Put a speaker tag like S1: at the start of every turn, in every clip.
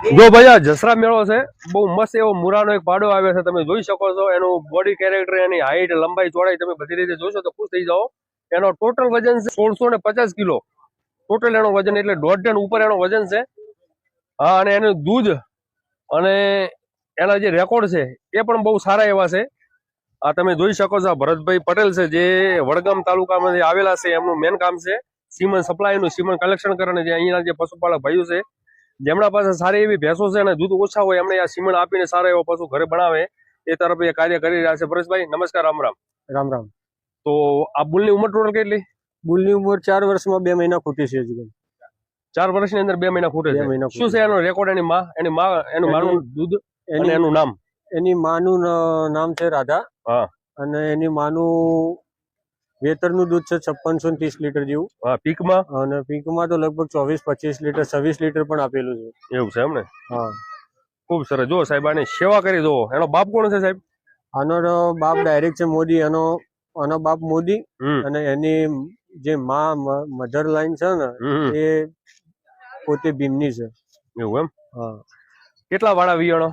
S1: જો ભાઈ જસરા મેળો છે, બહુ મસ્ત એવો મુરાનો એક પાડો આવે છે, તમે જોઈ શકો છો, એનું બોડી કેરેક્ટર એની હાઈટ લંબાઈ ચોડાઈ તમે બધી રીતે જોશો તો ખુશ થઈ જાઓ. એનો ટોટલ વજન છે સોળસો ને પચાસ કિલો. ટોટલ એનો વજન એટલે દોઢ ટન ઉપર એનો વજન છે. હા, અને એનું દૂધ અને એના જે રેકોર્ડ છે, એ પણ બહુ સારા એવા છે. આ તમે જોઈ શકો છો ભરતભાઈ પટેલ છે, જે વડગામ તાલુકામાંથી આવેલા છે, એમનું મેન કામ છે, સીમન સપ્લાયનું સીમન કલેક્શન કરે અહીંયા જે પશુપાલક ભાઈઓ છે જેમના પાસે સારી એવી ભેંસો છે અને દૂધ ઓછા હોય એમને આ સીમણ આપીને સારો એવો પશુ ઘરે બનાવે એ તરફ એ કાર્ય કરી રહ્યા છે. પરેશભાઈ નમસ્કાર રામ રામ.
S2: રામ રામ.
S1: તો આ બુલની ઉંમર ટોટલ કેટલી?
S2: બુલની ઉંમર ચાર વર્ષમાં બે મહિના ખૂટી છે હજી.
S1: ચાર વર્ષની અંદર બે મહિના ખૂટે છે.
S2: મહિના
S1: શું છે એનો રેકોર્ડ એની માં એની માં એનું માનું દૂધ
S2: એનું
S1: નામ?
S2: એની માનું નામ છે રાધા.
S1: હા.
S2: અને એની માનું વેતરનું દૂધ છે છપ્પનસો ત્રીસ લીટર જેવું.
S1: હા પીકમાં?
S2: અને પીકમાં તો લગભગ ચોવીસ પચીસ લીટર છવ્વીસ લીટર પણ આપેલું છે.
S1: એવું છે એમ ને?
S2: હા.
S1: ખૂબ સરસ. જો સાહેબ આની સેવા કરી દો એનો બાપ કોણ છે સાહેબ?
S2: આનો બાપ ડાયરેક્ટ છે મોદી એનો આનો બાપ મોદી અને એની જે માં મધર લાઈન છે ને. એ પોતે ભીમની છે.
S1: એવું એમ?
S2: હા.
S1: કેટલા વાળા વિયાણો?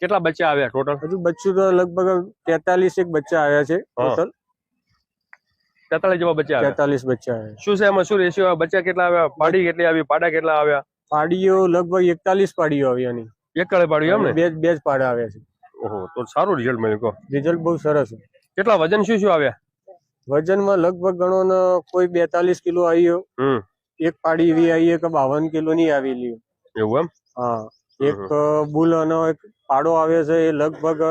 S1: કેટલા બચ્ચા આવ્યા ટોટલ
S2: હજુ બચ્ચું તો લગભગ તેતાલીસ એક બચ્ચા આવ્યા છે ટોટલ
S1: તેતાલીસ જેવા બચ્ચા
S2: તેતાલીસ બચ્ચા
S1: શું છે એમાં શું રેશિયો? બચ્ચા કેટલા આવ્યા? પાડી કેટલી આવી? પાડા કેટલા આવ્યા?
S2: પાડીઓ લગભગ એકતાલીસ પાડીઓ આવી એની.
S1: એક કળે એમ ને
S2: બે બે જ પાડા આવ્યા છે.
S1: ઓહો તો સારું રિઝલ્ટ મળ્યું કહો.
S2: રિઝલ્ટ બહુ સરસ
S1: કેટલા વજન શું શું આવ્યા?
S2: વજનમાં લગભગ ગણો ને કોઈ બેતાલીસ કિલો આવ્યો એક પાડી એવી આવી કે બાવન કિલો ની આવેલી.
S1: એવું એમ?
S2: હા. એક બુલ અને એક પાડો આવે છે એ લગભગ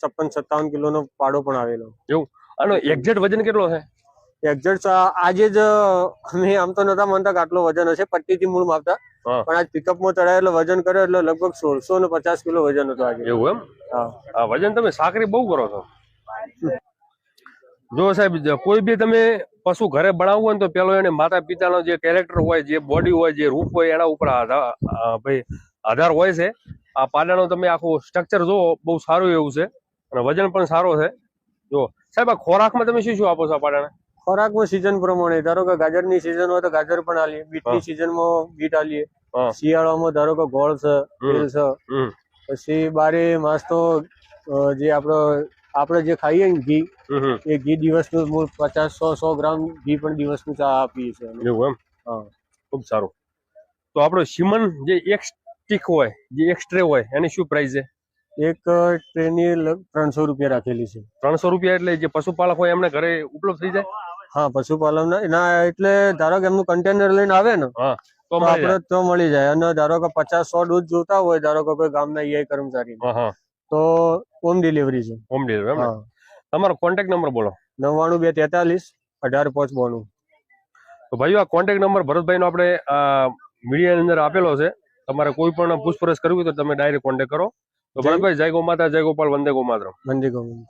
S2: છપ્પન સત્તાવન કિલો નો પાડો પણ આવેલો.
S1: આનો એક્ઝેક્ટ વજન કેટલો છે?
S2: એક્ઝેક્ટ આજે જ અમે આમ તો નતા માનતા કે આટલો વજન હશે. પટ્ટીથી મૂળ માપતા. પણ આજ પિકઅપમાં ચડાય એટલે વજન કર્યો એટલે લગભગ સોળસો ને પચાસ કિલો વજન હતું આજે.
S1: એવું એમ?
S2: હા.
S1: આ વજન તમે સાકરી બહુ કરો છો. જો સાહેબ કોઈ બી તમે પશુ ઘરે બનાવવું હોય ને તો પેલો એને માતા પિતાનો જે કેરેક્ટર હોય જે બોડી હોય જે રૂપ હોય એના ઉપર આધાર ભાઈ આધાર હોય છે. આ પાડાનો તમે આખું સ્ટ્રક્ચર જોવો બહુ સારું એવું છે. અને વજન પણ સારો છે. જો સાહેબ આ ખોરાકમાં તમે શું શું આપો છો આ પાડાને?
S2: ખોરાકમાં સિઝન પ્રમાણે. ધારો કે ગાજરની સિઝન હોય તો ગાજર પણ આલીએ. બીટની
S1: હા.
S2: સિઝનમાં બીટ આલીએ. શિયાળામાં ધારો કે ગોળ છે તેલ છે. પછી બારે માસ તો જે આપણો આપણે જે ખાઈએ ને ઘી. એ ઘી દિવસનું મૂળ પચાસ સો સો ગ્રામ ઘી પણ દિવસનું ચા આપીએ છીએ.
S1: એવું એમ?
S2: હા.
S1: ખૂબ સારું. તો આપણો સિમન જે એક સ્ટીક હોય જે એક ટ્રે હોય એની શું પ્રાઇસ છે?
S2: એક ટ્રેની ત્રણસો રૂપિયા રાખેલી છે.
S1: ત્રણસો રૂપિયા એટલે જે પશુપાલક હોય એમને ઘરે ઉપલબ્ધ થઈ જાય?
S2: હા પશુપાલન ના એટલે ધારો કે એમનું કન્ટેનર લઈને આવે ને
S1: તો
S2: આપડે. તો મળી જાય. અને ધારો કે પચાસ સો દૂધ જોતા હોય ધારો કે કોઈ ગામના ઈઆઈ કર્મચારી તો હોમ ડિલિવરી છે.
S1: હોમ ડિલિવરી તમારો કોન્ટેક્ટ નંબર બોલો.
S2: નવ્વાણું બે તેતાલીસ અઢાર પાંચ બોનું.
S1: તો ભાઈઓ આ કોન્ટેક્ટ નંબર ભરતભાઈનો આપણે મીડિયાની અંદર આપેલો છે. તમારે કોઈ પણ પૂછપરછ કરવી હોય તો તમે ડાયરેક્ટ કોન્ટેક્ટ કરો. તો ભરતભાઈ જય ગો માતા જય ગોપાલ વંદે ગો માતરમ
S2: મંદી ગોવિંદ